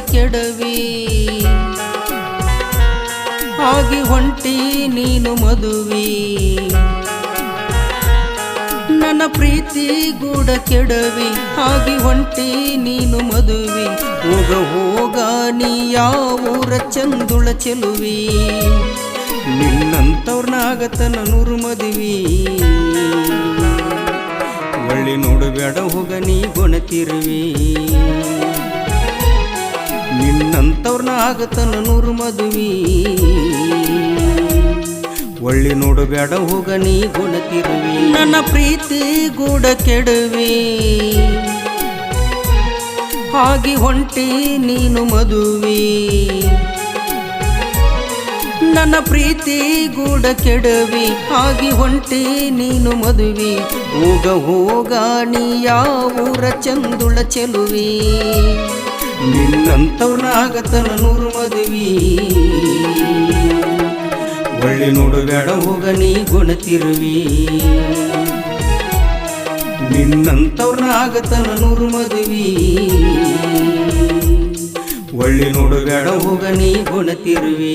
ಕೆಡವಿ. ಆಗಿ ಹೊಂಟಿ ನೀನು ಮದುವಿ. ನನ್ನ ಪ್ರೀತಿ ಗೂಡ ಕೆಡವಿ. ಆಗಿ ಹೊಂಟಿ ನೀನು ಮದುವಿ. ಹೋಗ ಹೋಗ ನೀ ಯಾವೂರ ಚಂದುಳ ಚೆಲುವಿ. ನಿನ್ನಂತವ್ರನ್ನಾಗತನ ನೂರು ಮದುವಿ. ಒಳ್ಳೆ ನೋಡಬೇಡ ಹೋಗ ನೀ ಗೊಣತಿರುವಿ. ನಿನ್ನಂತವ್ರನ್ನ ಆಗತನ ನೂರು ಮದುವೆ. ಒಳ್ಳೆ ನೋಡಬೇಡ ಹೋಗ ನೀ ಗುಣತಿರುವಿ ನನ್ನ ಪ್ರೀತಿ ಗೂಡ ಕೆಡುವಿ. ಹಾಗೆ ಹೊಂಟಿ ನೀನು ಮದುವೆ. ನನ್ನ ಪ್ರೀತಿ ಗೂಡ ಕೆಡವಿ, ಹಾಗೆ ಹೊಂಟಿ ನೀನು ಮದುವೆ. ಹೋಗ ಹೋಗ ನೀ ಯಾವೂರ ಚಂದುಳ ಚೆಲುವಿ. ನಿನ್ನಂತವ್ರನ್ನಾಗತನ ನೂರು ಮದುವಿ. ಒಳ್ಳೆ ನೋಡಬೇಡ ಹೋಗ ನೀ ಗುಣತಿರುವಿ ನಿನ್ನಂತವ್ರನ್ನಾಗತನ ನೂರು ಮದುವಿ. ಒಳ್ಳೆ ನೋಡಬೇಡ ಹೋಗ ನೀ ಗುಣತಿರುವಿ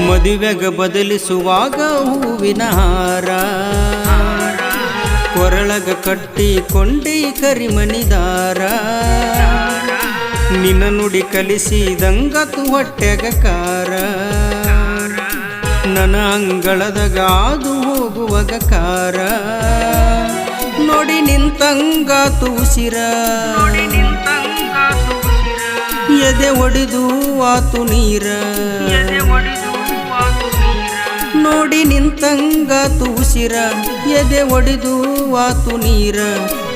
ಮದುವೆಗ ಬದಲಿಸುವಾಗ ಹೂವಿನ ಹಾರ. ಕೊರಳಗ ಕಟ್ಟಿಕೊಂಡಿ ಕರಿಮಣಿದಾರ. ನಿನ್ನ ನುಡಿ ಕಲಿಸಿದಂಗತು ಹೊಟ್ಟೆಗ ಕಾರ. ನನ್ನ ಅಂಗಳದಾಗ ಆದು ಹೋಗುವಾಗ ಕಾರ. ನೋಡಿ ನಿಂತಂಗ ತೂಸಿರ ಎದೆ ಒಡೆದು ಆತು ನೀರ. ನೋಡಿ ಉಸಿರ ಎದೆ ಒಡೆದು ಆತು ನೀರ.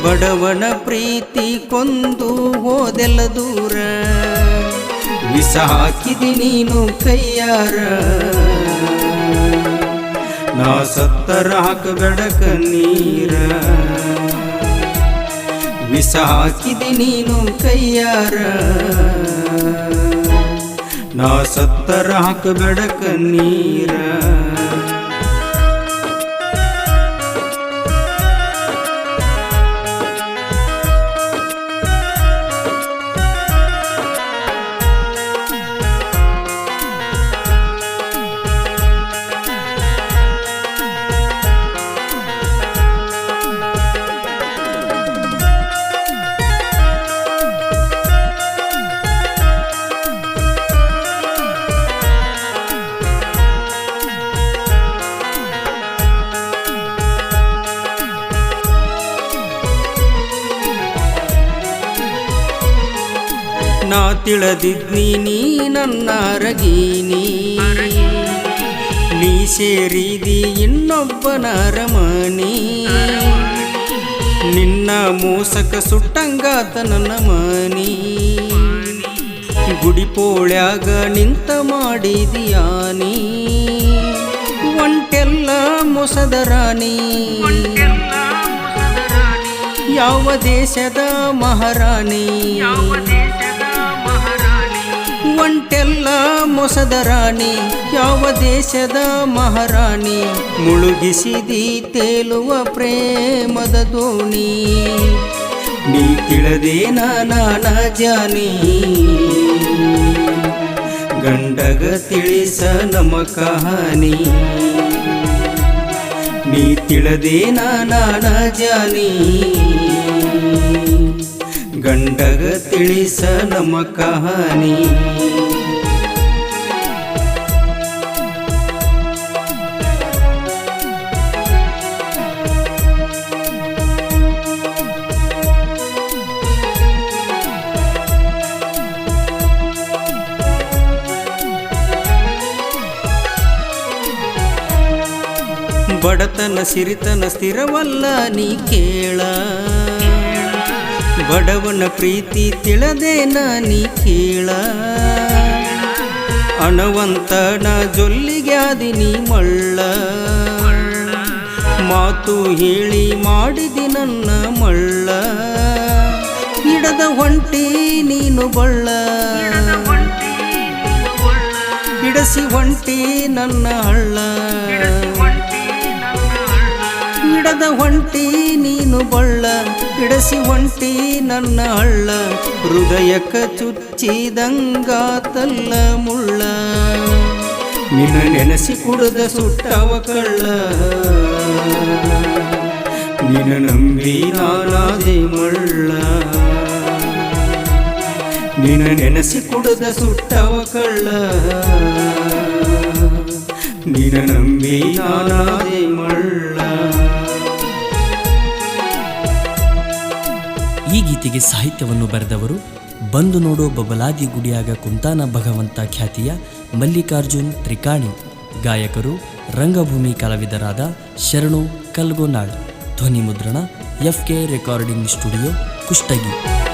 ಬಡವನ ಪ್ರೀತಿ ಕೊಂದು ಹೋದೆಲ್ಲ ದೂರ. ವಿಷ ಹಾಕಿದಿ ನೀನು ಕೈಯಾರ. ನಾ ಸತ್ತರ ಹಾಕಬೇಡಕ ನೀರ. ವಿಷ ಹಾಕಿದಿ ನೀನು ಕೈಯಾರ. ನಾ ಸತ್ತರ ಹಾಕಬೇಡಕ ಕಣ್ಣೀರ ನಾ ತಿಳದಿದ್ನಿ ನೀ ನನ್ನ ರಗೀನಿ ನೀ ಸೇರಿದಿ ಇನ್ನೊಬ್ಬನ ರಮಣಿ ನಿನ್ನ ಮೋಸಕ ಸುಟ್ಟಂಗಾತ ನನ್ನ ಮನಿ. ಗುಡಿಪೋಳ್ಯಾಗ ನಿಂತ ಮಾಡಿದಿಯಾನಿ ಒಂಟೆಲ್ಲ ಮೊಸದ ರಾಣಿ. ಯಾವ ದೇಶದ ಮಹಾರಾಣಿ. ಒಂಟೆಲ್ಲ ಮೊಸದ ರಾಣಿ, ಯಾವ ದೇಶದ ಮಹಾರಾಣಿ? ಮುಳುಗಿಸಿದಿ ತೇಲುವ ಪ್ರೇಮದ ದೋಣಿ. ನೀ ನಾ ನಾನ ಜಾನಿ ಗಂಡಗ ತಿಳಿಸ ನಮ್ಮ ಕಹಾನಿ. ನೀ ನಾ ನಾನ ಜಾನಿ ಗಂಡಗ ತಿಳಿಸ ನಮ್ಮ ಕಹಾನಿ. ಬಡತನ ಸಿರಿತನ ಸ್ಥಿರವಲ್ಲ ನೀ ಕೇಳ. ಬಡವನ ಪ್ರೀತಿ ತಿಳದೇನ ನೀ ಕೇಳ. ಅಣವಂತನ ಜೊಲ್ಲಿಗ್ಯಾದಿ ನೀ ಮಳ್ಳ. ಮಾತು ಹೇಳಿ ಮಾಡಿದಿ ನನ್ನ ಮಳ್ಳ. ಗಿಡದ ಹೊಂಟಿ ನೀನು ಬಳ್ಳ. ಬಿಡಸಿ ಹೊಂಟಿ ನನ್ನ ಹಳ್ಳ. ಹಿಡದ ಹೊಂಟಿ ನೀನು ಬಳ್ಳ ಹಿಡಸಿ ಹೊಂಟಿ ನನ್ನ ಹಳ್ಳ. ಹೃದಯಕ ಚುಚ್ಚಿದಂಗಾತಲ್ಲ ಮುಳ್ಳ. ನಿನ್ನ ನೆನೆಸಿ ಕುಡದ ಸುಟ್ಟವ ಕಳ್ಳ. ನಿನ್ನ ನಂಬಿ ನಾನಾದೆ ಮಳ್ಳ. ನಿನ್ನ ನೆನೆಸಿ ಕುಡದ ಸುಟ್ಟವ ಕಳ್ಳ. ನಿನ್ನ ನಂಬಿ ನಾನಾದೆ ಮಳ್ಳ. ಈ ಸಾಹಿತ್ಯವನ್ನು ಬರೆದವರು. ಬಂದು ನೋಡೋ ಬಬಲಾದಿ ಗುಡಿಯಾಗ ಕುಂತಾನ ಭಗವಂತ ಖ್ಯಾತಿಯ ಮಲ್ಲಿಕಾರ್ಜುನ್ ತ್ರಿಕಾಣಿ. ಗಾಯಕರು ರಂಗಭೂಮಿ ಕಲಾವಿದರಾದ ಶರಣು ಕಲ್ಗೋನಾಳ್. ಧ್ವನಿ ಮುದ್ರಣ F K recording studio Kushtagi.